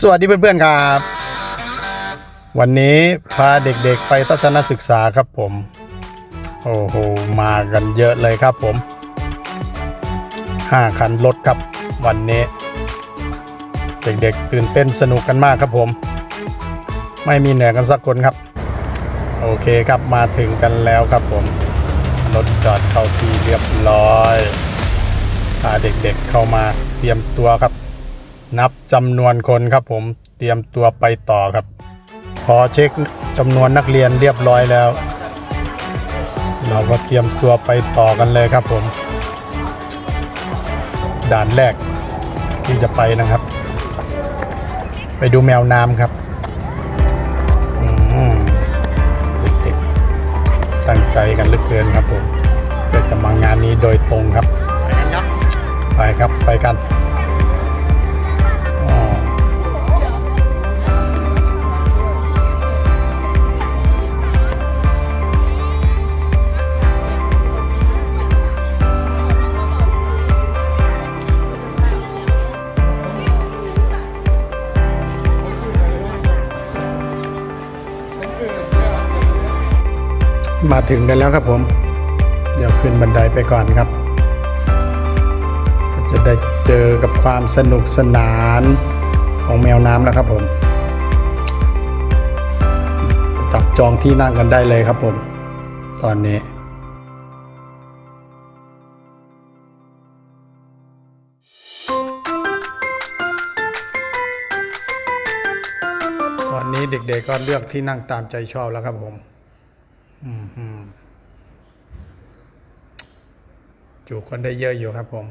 สวัสดีเพื่อนๆครับ วันนี้พาเด็กๆไปทัศนศึกษาครับผม โอ้โห มากันเยอะเลยครับผมห้าคันรถครับวันนี้ เด็กๆ ตื่นเต้นสนุกกันมากครับผม ไม่มีเหนื่อยกันสักคนครับ โอเคครับมาถึงกันแล้วครับผมรถจอดเข้าที่เรียบร้อยพาเด็กๆเข้ามาเตรียมตัวครับ นับจำนวนคนครับผมเตรียมตัวไปต่อครับ พอเช็คจำนวนนักเรียนเรียบร้อยแล้ว เราก็เตรียมตัวไปต่อกันเลยครับผม ด่านแรกที่จะไปนะครับ ไปดูแมวน้ำครับเด็กๆตั้งใจกันเหลือเกินครับผมเพื่อจะมางานนี้โดยตรงครับ ไปครับไปกัน มาถึงกันแล้วครับผม เดี๋ยวขึ้นบันไดไปก่อนครับ ก็จะได้เจอกับความสนุกสนานของแมวน้ำแล้วครับผม จับจองที่นั่งกันได้เลยครับผม ตอนนี้ตอนนี้เด็กๆก็เลือกที่นั่งตามใจชอบแล้วครับผม จูคนได้เยอะอยู่ครับผม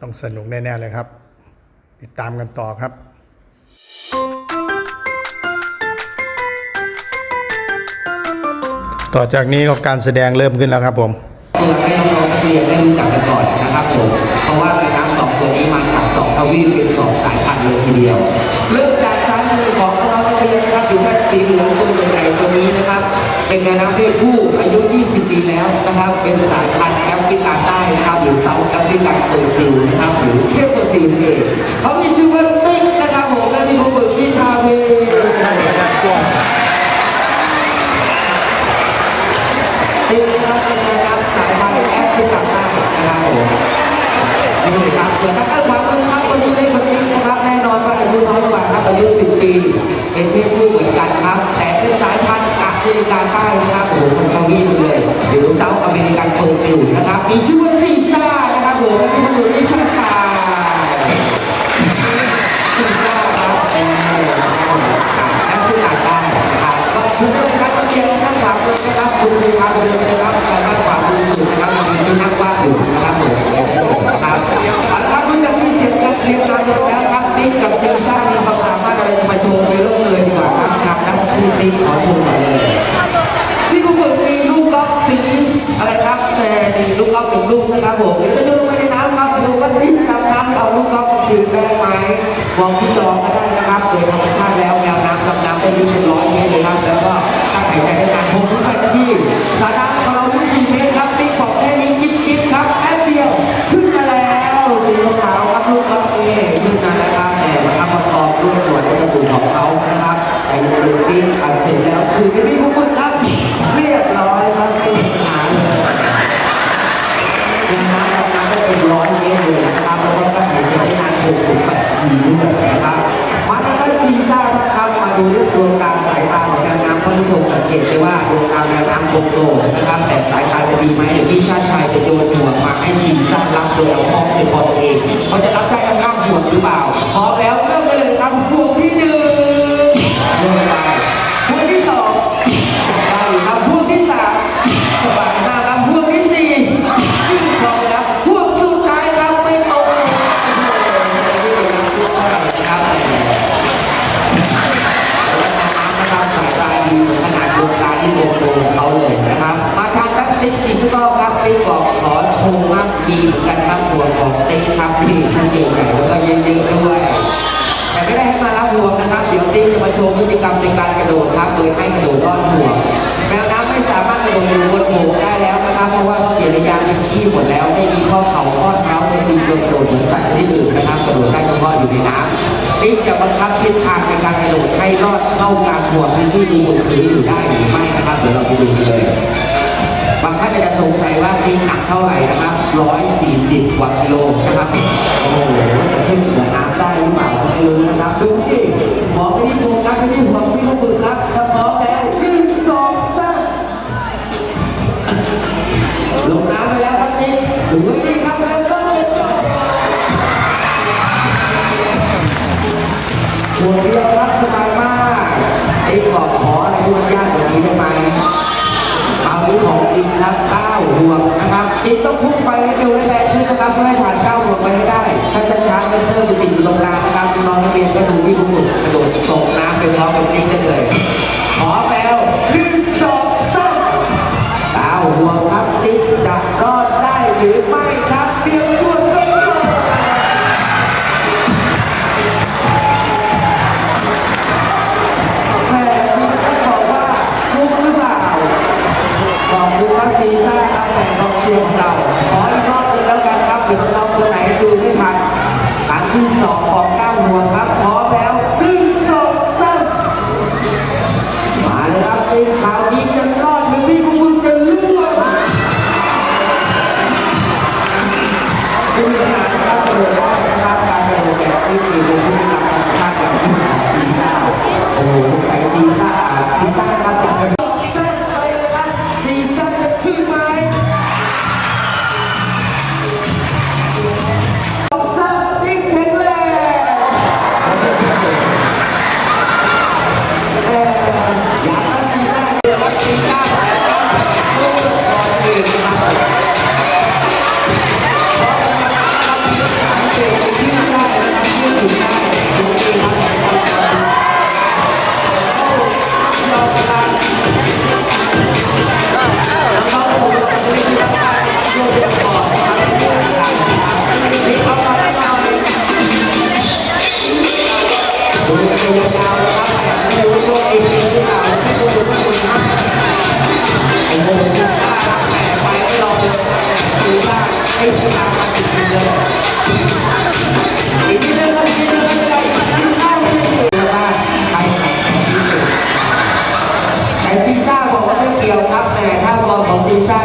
ต้องสนุกแน่ ๆ เลยครับ ติดตามกันต่อครับต่อจากนี้ก็การแสดงเริ่มขึ้นแล้วครับผมตัวให้น้องๆนักเรียนได้รู้จักกันก่อนนะครับผม เพราะว่าแม่น้ำสองตัวนี้มาจากสองทวีปเป็นสองสายพันธุ์เลยทีเดียว เริ่มจากซ้ายมือของน้องนักเรียนนะครับอยู่ด้าน สีเหลืองตัวใหญ่ๆตัวนี้นะครับ เป็นแม่น้ำเพศผู้อายุ 20 ปีแล้วนะครับ เป็นสายพันธุ์แอฟริกาใต้นะครับ หรือเซาท์แอฟริกันเปอร์ซิลนะครับ หรือเทพเปอร์ซิลเองเขามีชื่อว่าติ๊กนะครับผมและมีผู้ฝึกที่ทาเวติ๊กนะครับเป็นแม่น้ำสายพันธุ์แอฟริกาใต้นะครับผมนี่ครับส่วนทางด้านขวามือครับคนนี้ในคนนี้นะครับ แน่นอนว่าอายุน้อยกว่าครับอายุ 10 ปี เป็นเพศ ริกาใต้นะครับโอ้โหคนทวีปเลย หรือเซาท์อเมริกันเฟอร์ฟิลนะครับ มีชื่อว่าซีซ่านะครับผมและเป็นคนที่ชาติชา ร็จแล้วคือไม่มีผู้ฝึกครับ เรียบร้อยครับไม่มีปัญหาเลยยังน้ำดำน้ำได้เป็นร้อยเมตรเลยนะครับแล้วก็ตั้งหายใจได้นานหกถึงแปดนาทีด้วยนะครับมาทางด้านซีซ่านะครับมาดูเรื่องดวงตาสายตาของแมวน้ำท่านผู้ชมสังเกตได้ว่าดวงตาแมวน้ำโตนะครับ แต่สายตาจะดีไหมเดี๋ยวพี่ชาติชายจะโยนห่วมาให้ซีซ่ารับโดยเอาข้อมือพอตัวเองเขาจะรับได้ข้างห่วหรือเปล่า ติ๊กกิสกอครับติ๊กบอกขอชมมากมีเหมือนกันครับตัวของติ๊กครับที่ท่านใหญ่แล้วก็เยอะๆด้วย แต่ไม่ได้ให้มารับห่วงนะครับ เดี๋ยวติ๊กจะมาโชว์พฤติกรรมในการกระโดดครับโดยให้กระโดดรอดห่วแมวน้ำไม่สามารถกระโดดอยู่บนหมได้แล้วนะครับ เพราะว่าเขาเปลี่ยนระยะเป็นชีพหมดแล้วไม่มีข้อเข่าข้อเท้าไม่มีกระโดดเหมือนสัตว์ชนิดอื่นนะครับกระโดดได้เฉพาะอยู่ในน้ำติ๊กจะบังคับทิศทางในการกระโดดให้รอดเข้ากลางหัวพื้นที่มีบนพื้นอยู่ได้หรือไม่นะครับเดี๋ยวเราไปดูกันเลย บางท่านอาจจะสงสัยว่าจริงหนักเท่าไหร่นะครับ140กว่ากิโลนะครับ โอ้โหจะขึ้นเหนือน้ำได้หรือเปล่าไม่รู้นะครับ ดูดิมองไปที่โฟกัสไปที่หัวพี่เขาฝึกครับถ้าพร้อ บินครับเก้าห่วงนะครับอินต้องพุ่งไปให้เร็วให้แรงขึ้นนะครับเพื่อให้ผ่านเก้าห่วงไปให้ได้ ถ้าจะช้าๆไม่เพิ่มไปติดอยู่ตรงกลางนะครับน้องนักเรียนก็ดูที่คุณหนุ่มกระโดดตกน้ำไปพร้อมกับนิ้งได้เลยขอแปลว น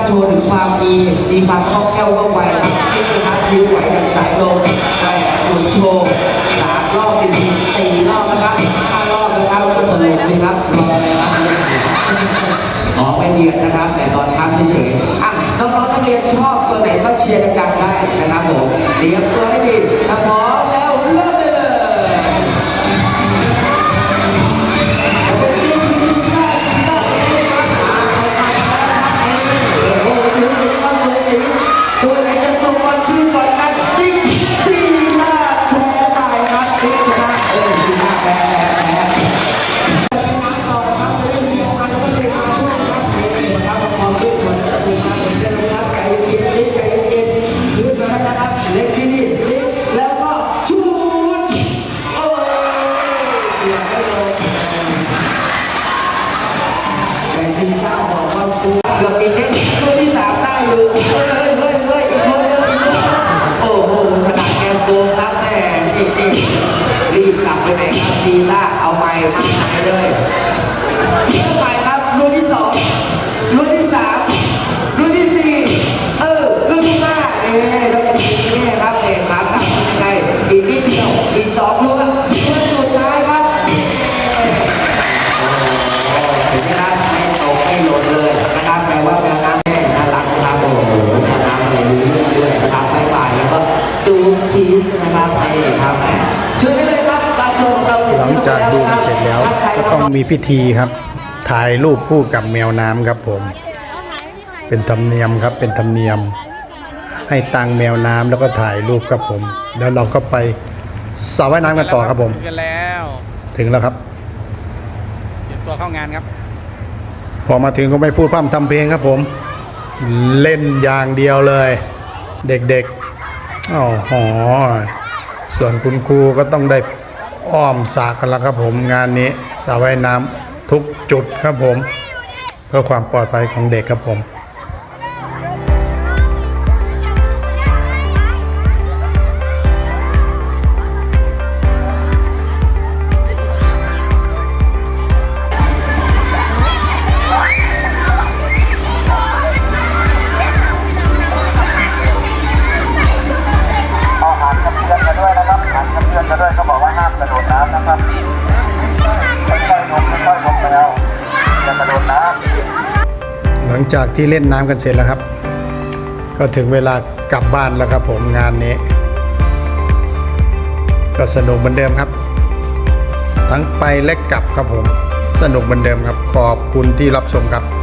โชว์ถึงความมีมีความคล่องแคล่วว่องไวครับนี่คือครับยืนไหวดังสายลมแหวกหมุนโชว์สามรอบเป็นทีสี่รอบนะครับห้ารอบนะครับก็สนุกสิครับรออะไรครับขอไม่เบียดนะครับ แต่ตอนพักเฉยๆอะน้องๆนักเรียนชอบตัวไหนก็เชียร์ดังๆได้นะครับผมเรียมตัวใกูเกือบอีกแค่ตัวที่สามได้อยู่เฮ้ยเฮ้ยเฮ้ยเฮ้ยอีกคนนึงอีกคนนึงโอ้โหชนะแกมโกงครับแม่รีบกลับไปไหนครับซีซ่าเอาไม้มาหายเลยไป สร็จแล้วก็ต้องมีพิธีครับ ถ่ายรูปคู่กับแมวน้ำครับผม เป็นธรรมเนียมครับเป็นธรรมเนียม ให้ตังแมวน้ำแล้วก็ถ่ายรูปครับผม แล้วเราก็ไปสระว่ายน้ำกันต่อครับผมถึงกันแล้วถึงแล้วครับเตรียมตัวเข้างานครับ พอมาถึงก็ไม่พูดพร่ำทำเพลงครับผม เล่นอย่างเดียวเลย เด็กๆอ๋อหอส่วนคุณครูก็ต้องได้ อ้อมสากันแล้วครับผมงานนี้สระว่ายน้ำทุกจุดครับผม เพื่อความปลอดภัยของเด็กครับผม ลังจากที่เล่นน้ำกันเสร็จแล้วครับ ก็ถึงเวลากลับบ้านแล้วครับผมงานนี้ ก็สนุกเหมือนเดิมครับ ทั้งไปและกลับครับผม สนุกเหมือนเดิมครับ ขอบคุณที่รับชมครับ